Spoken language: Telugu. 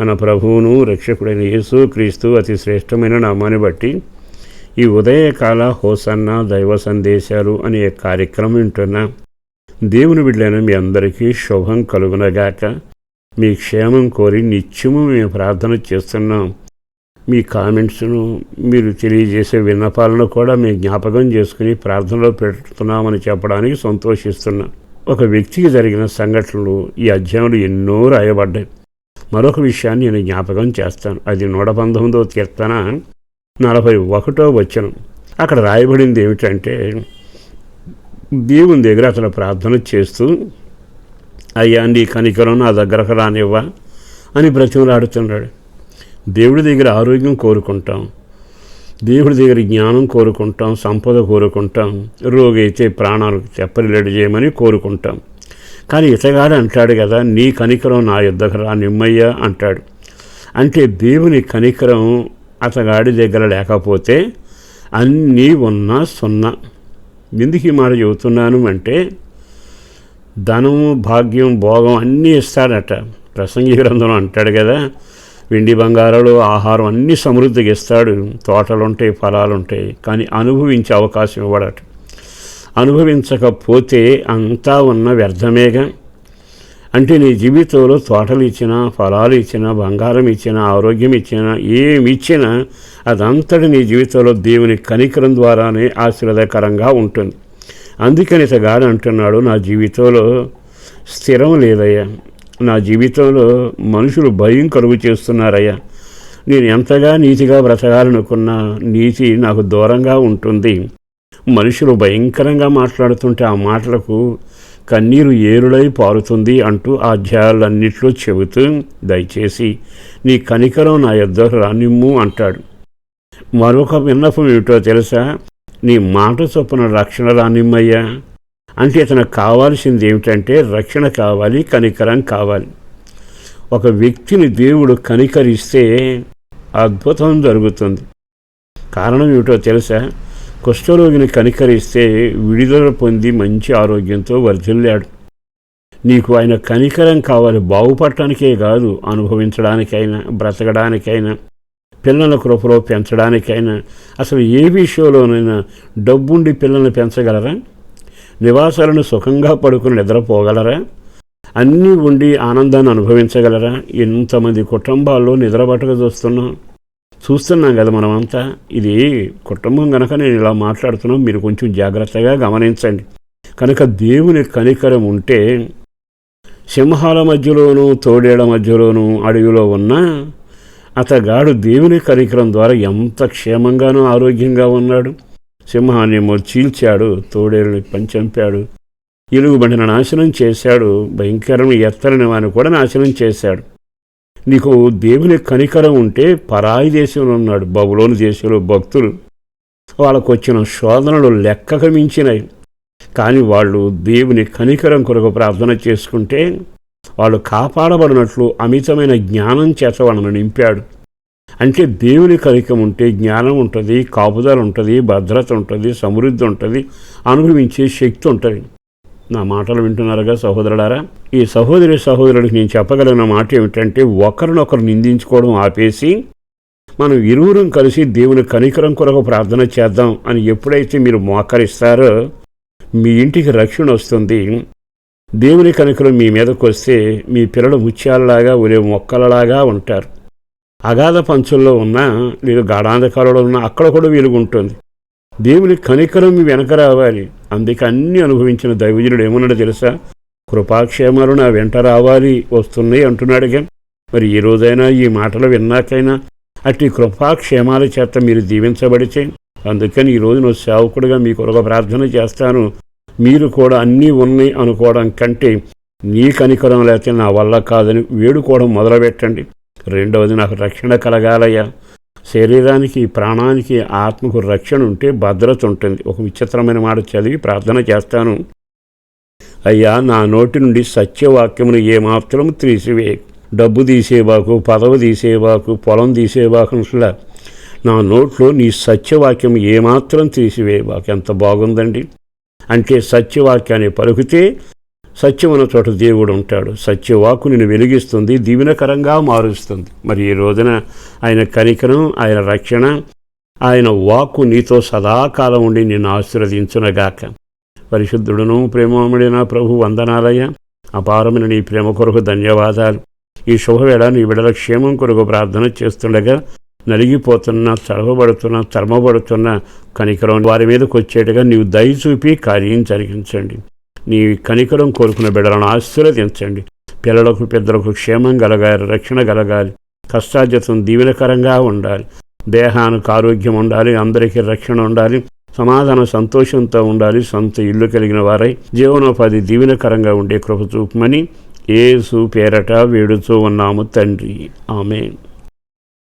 మన ప్రభువును రక్షకుడైన యేసు క్రీస్తు అతి శ్రేష్టమైన నామాన్ని బట్టి ఈ ఉదయకాల హోసన్న దైవ సందేశాలు అనే కార్యక్రమం వింటున్నా దేవుని బిడ్డలైన మీ అందరికీ శుభం కలుగునగాక. మీ క్షేమం కోరి నిత్యము మేము ప్రార్థన చేస్తున్నాం. మీ కామెంట్స్ను మీరు తెలియజేసే విన్నపాలను కూడా మేము జ్ఞాపకం చేసుకుని ప్రార్థనలో పెడుతున్నామని చెప్పడానికి సంతోషిస్తున్నాం. ఒక వ్యక్తికి జరిగిన సంఘటనలు ఈ అధ్యాయంలో ఎన్నో రాయబడ్డాయి. మరొక విషయాన్ని నేను జ్ఞాపకం చేస్తాను. అది నూట పంతొమ్మిదో కీర్తన నలభై ఒకటో వచనం. అక్కడ రాయబడింది ఏమిటంటే దేవుని దగ్గర అతను ప్రార్థన చేస్తూ అయ్యా నీ కనికరం నా దగ్గరకు రానివ్వా అని బ్రతిమలాడుతున్నాడు. దేవుడి దగ్గర ఆరోగ్యం కోరుకుంటాం. దేవుడి దగ్గర జ్ఞానం కోరుకుంటాం. సంపద కోరుకుంటాం. రోగి అయితే ప్రాణాలు చెప్పలేడు చేయమని కోరుకుంటాం. కానీ ఇతగాడు అంటాడు కదా నీ కనికరం నా యుద్ధకు రా నిమ్మయ్య అంటాడు. అంటే దేవుని కనికరం అతగాడి దగ్గర లేకపోతే అన్నీ ఉన్నా సున్నా. ఎందుకు ఈ మాట చెబుతున్నాను అంటే ధనము భాగ్యం భోగం అన్నీ ఇస్తాడట. ప్రసంగి గ్రంథం అంటాడు కదా వెండి బంగారాలు ఆహారం అన్నీ సమృద్ధిగా ఇస్తాడు. తోటలుంటాయి ఫలాలుంటాయి కానీ అనుభవించే అవకాశం ఇవ్వడట. అనుభవించకపోతే అంతా ఉన్న వ్యర్థమేగా. అంటే నీ జీవితంలో తోటలు ఇచ్చినా ఫలాలు ఇచ్చినా బంగారం ఇచ్చినా ఆరోగ్యం ఇచ్చినా ఏమి ఇచ్చినా అదంతటి నీ జీవితంలో దేవుని కనికరం ద్వారానే ఆశీర్వదకరంగా ఉంటుంది. అందుకని ఇతగాడు అంటున్నాడు నా జీవితంలో స్థిరం లేదయ్యా. నా జీవితంలో మనుషులు భయం కలుగు చేస్తున్నారయ్యా. నేను ఎంతగా నీతిగా బ్రతకాలనుకున్నా నీతి నాకు దూరంగా ఉంటుంది. మనుషులు భయంకరంగా మాట్లాడుతుంటే ఆ మాటలకు కన్నీరు ఏరులై పారుతుంది అంటూ ఆ అధ్యాయాలన్నిట్లో చెబుతూ దయచేసి నీ కనికరం నా యొద్ద రానిమ్ము అంటాడు. మరొక విన్నపం ఏమిటో తెలుసా? నీ మాట చొప్పున రక్షణ రానిమ్మయ్యా అంటే ఇతనికి కావాల్సింది ఏమిటంటే రక్షణ కావాలి కనికరం కావాలి. ఒక వ్యక్తిని దేవుడు కనికరిస్తే అద్భుతం జరుగుతుంది. కారణం ఏమిటో తెలుసా? కుష్ఠరోగిని కనికరిస్తే విడుదల పొంది మంచి ఆరోగ్యంతో వర్ధిల్లాడు. నీకు ఆయన కనికరం కావాలి బాగుపడటానికే కాదు అనుభవించడానికైనా బ్రతకడానికైనా పిల్లల కృపలో పెంచడానికైనా. అసలు ఏ విషయంలోనైనా డబ్బుండి పిల్లల్ని పెంచగలరా? నివాసాలను సుఖంగా పడుకుని నిద్రపోగలరా? అన్నీ ఉండి ఆనందాన్ని అనుభవించగలరా? ఎంతమంది కుటుంబాల్లో నిద్రపట్టక చూస్తున్నాం. చూస్తున్నాం కదా మనమంతా. ఇది కుటుంబం కనుక నేను ఇలా మాట్లాడుతున్నాం మీరు కొంచెం జాగ్రత్తగా గమనించండి. కనుక దేవుని కనికరం ఉంటే సింహాల మధ్యలోనూ తోడేళ్ళ మధ్యలోనూ అడవిలో ఉన్న అతగాడు దేవుని కనికరం ద్వారా ఎంత క్షేమంగానూ ఆరోగ్యంగా ఉన్నాడు. సింహాన్ని చీల్చాడు తోడేళ్ళని పంచంపాడు ఎలుగుబండిన నాశనం చేశాడు భయంకరం ఎత్తలని వాని కూడా నాశనం చేశాడు. నీకు దేవుని కనికరం ఉంటే పరాయి దేశంలో ఉన్నాడు బబులోని దేశంలో భక్తులు. వాళ్ళకు వచ్చిన శోధనలు లెక్కకు మించినాయి కానీ వాళ్ళు దేవుని కనికరం కొరకు ప్రార్థన చేసుకుంటే వాళ్ళు కాపాడబడినట్లు అమితమైన జ్ఞానం చేత వాళ్ళను నింపాడు. అంటే దేవుని కనికం ఉంటే జ్ఞానం ఉంటుంది కాపుదల ఉంటుంది భద్రత ఉంటుంది సమృద్ధి ఉంటుంది అనుభవించే శక్తి ఉంటుంది. నా మాటలు వింటున్నారుగా సహోదరులారా? ఈ సహోదరి సహోదరుడికి నేను చెప్పగలిగిన మాట ఏమిటంటే ఒకరినొకరు నిందించుకోవడం ఆపేసి మనం ఇరువురం కలిసి దేవుని కనికరం కొరకు ప్రార్థన చేద్దాం అని ఎప్పుడైతే మీరు మోకరిస్తారో మీ ఇంటికి రక్షణ వస్తుంది. దేవుని కనికరం మీ మీదకు వస్తే మీ పిల్లలు ముత్యాలలాగా ఒరే మొక్కలలాగా ఉంటారు. అగాధ పంచుల్లో ఉన్నా లేదు గాఢాంధకాలలో ఉన్నా అక్కడ కూడా వెలుగుంటుంది. దేవుని కనికరం మీ వెనక రావాలి. అందుకే అన్ని అనుభవించిన దైవజనుడు ఏమన్నాడు తెలుసా? కృపాక్షేమాలు నా వెంట రావాలి వస్తున్నాయి అంటున్నాడుగా. మరి ఈ రోజైనా ఈ మాటలు విన్నాకైనా అట్టి కృపాక్షేమాల చేత మీరు దీవించబడితే అందుకని ఈ నువ్వు సేవకుడిగా మీకు ఒక ప్రార్థన చేస్తాను. మీరు కూడా అన్నీ ఉన్నాయి అనుకోవడం కంటే నీ కనికరం లేకపోతే నా వల్ల కాదని వేడుకోవడం మొదలుపెట్టండి. రెండవది నాకు రక్షణ కలగాలయ్యా. శరీరానికి ప్రాణానికి ఆత్మకు రక్షణ ఉంటే భద్రత ఉంటుంది. ఒక విచిత్రమైన మాట చదివి ప్రార్థన చేస్తాను. అయ్యా నా నోటి నుండి సత్యవాక్యమును ఏమాత్రం తీసివే డబ్బు తీసేవాకు పదవి తీసేవాకు పొలం తీసేవాకులా నా నోట్లో నీ సత్యవాక్యం ఏమాత్రం తీసివేయవాకు ఎంత బాగుందండి. అంటే సత్యవాక్యాన్ని పలుకుతే సత్యమున చోట దేవుడు ఉంటాడు. సత్యవాకు నిన్ను వెలిగిస్తుంది దీవెనకరంగా మారుస్తుంది. మరి ఈ రోజున ఆయన కనికరం ఆయన రక్షణ ఆయన వాక్కు నీతో సదాకాలం ఉండి నిన్ను ఆశీర్వదించునగాక. పరిశుద్ధుడును ప్రేమముడిన ప్రభు వందనాలయ అపారమైన నీ ప్రేమ కొరకు ధన్యవాదాలు. ఈ శుభవేళ నీ విడల క్షేమం కొరకు ప్రార్థన చేస్తుండగా నలిగిపోతున్న చడవబడుతున్న చర్మబడుతున్న కనికరం వారి మీదకి వచ్చేట్టుగా నీవు దయ చూపి కార్యం జరిగించండి. నీ కనికరం కోరుకున్న బిడ్డలను ఆశీర్వదించండి. పిల్లలకు పెద్దలకు క్షేమం కలగాలి రక్షణ కలగాలి కష్టార్జితం దీవెనకరంగా ఉండాలి. దేహానికి ఆరోగ్యం ఉండాలి అందరికీ రక్షణ ఉండాలి సమాధానం సంతోషంతో ఉండాలి సొంత ఇల్లు కలిగిన వారై జీవనోపాధి దీవెనకరంగా ఉండే కృప చూపమని ఏసు పేరట వేడుతూ ఉన్నాము తండ్రి. ఆమె